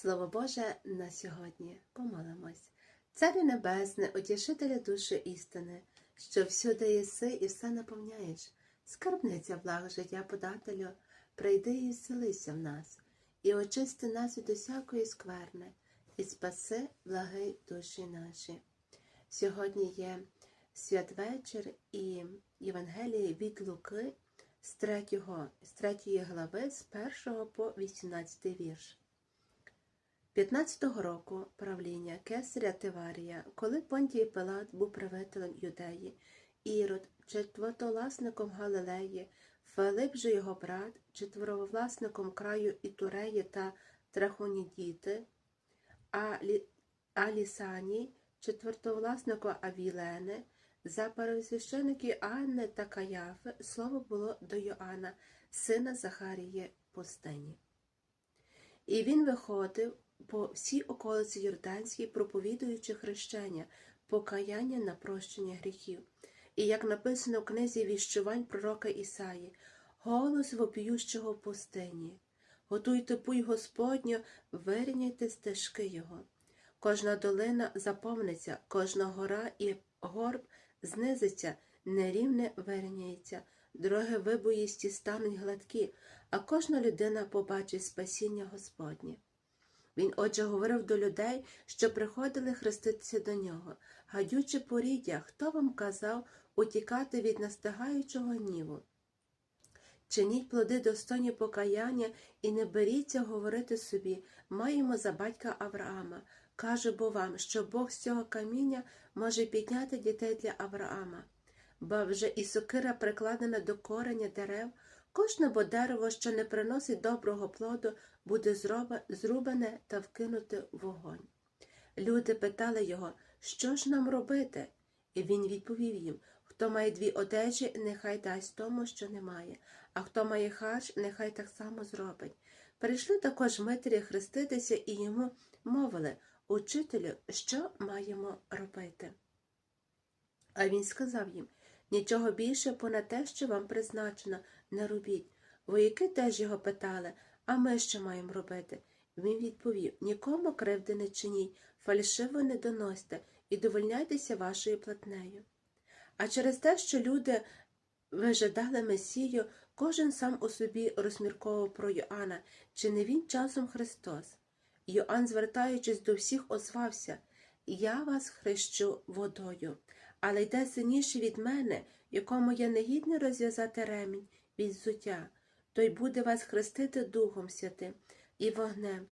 Слово Боже на сьогодні помолимось. Царю Небесне, утішителя душі істини, що всюди єси і все наповняєш, скарбниця благ життя подателю, прийди і вселися в нас, і очисти нас від усякої скверни, і спаси благи душі наші. Сьогодні є святвечір і Євангеліє від Луки з 3, з 3 глави з 1 по 18 вірш. 15-го року правління кесаря Тиварія, коли Понтій Пилат був правителем Юдеї, Ірод, четвертовласником Галилеї, Филип же його брат, четверовласником краю Ітуреї та Трахонідіти, а, Лі... а Лісаній, четвертовласнику Авілени, за первосвященики Анни та Каяфи слово було до Йоанна, сина Захарії пустині. І він виходив по всій околиці Йорданській, проповідуючи хрещення, покаяння на прощення гріхів. І як написано в книзі віщувань пророка Ісаї, голос вопіющого в пустині. Готуйте путь Господню, вирівняйте стежки Його. Кожна долина заповниться, кожна гора і горб знизиться, нерівне вирівняється, дороги вибоїсті стануть гладкі, а кожна людина побачить спасіння Господнє. Він, отже, говорив до людей, що приходили хреститися до нього, гадючи поріддя, хто вам казав утікати від настигаючого гніву. Чиніть плоди достойні покаяння і не беріться говорити собі, маємо за батька Авраама. Кажу бо вам, що Бог з цього каміння може підняти дітей для Авраама. Бо вже і сокира прикладена до кореня дерев, кожне бо дерево, що не приносить доброго плоду, буде зрубане та вкинуте в вогонь. Люди питали його, що ж нам робити? І він відповів їм хто має дві одежі, нехай дасть тому, що немає, а хто має харч, нехай так само зробить. Прийшли також Митрі хреститися і йому мовили Учителю, що маємо робити? А він сказав їм нічого більше понад те, що вам призначено, не робіть. Вояки теж його питали, а ми що маємо робити? Він відповів нікому кривди не чиніть, фальшиво не доносьте і довольняйтеся вашою платнею. А через те, що люди вижидали Месію, кожен сам у собі розмірковував про Йоанна, чи не він часом Христос. Йоанн, звертаючись до всіх, озвався Я вас хрещу водою, але йде сильніше від мене, якому я не гідний розв'язати ремінь від взуття. Той буде вас хрестити Духом Святим і вогнем,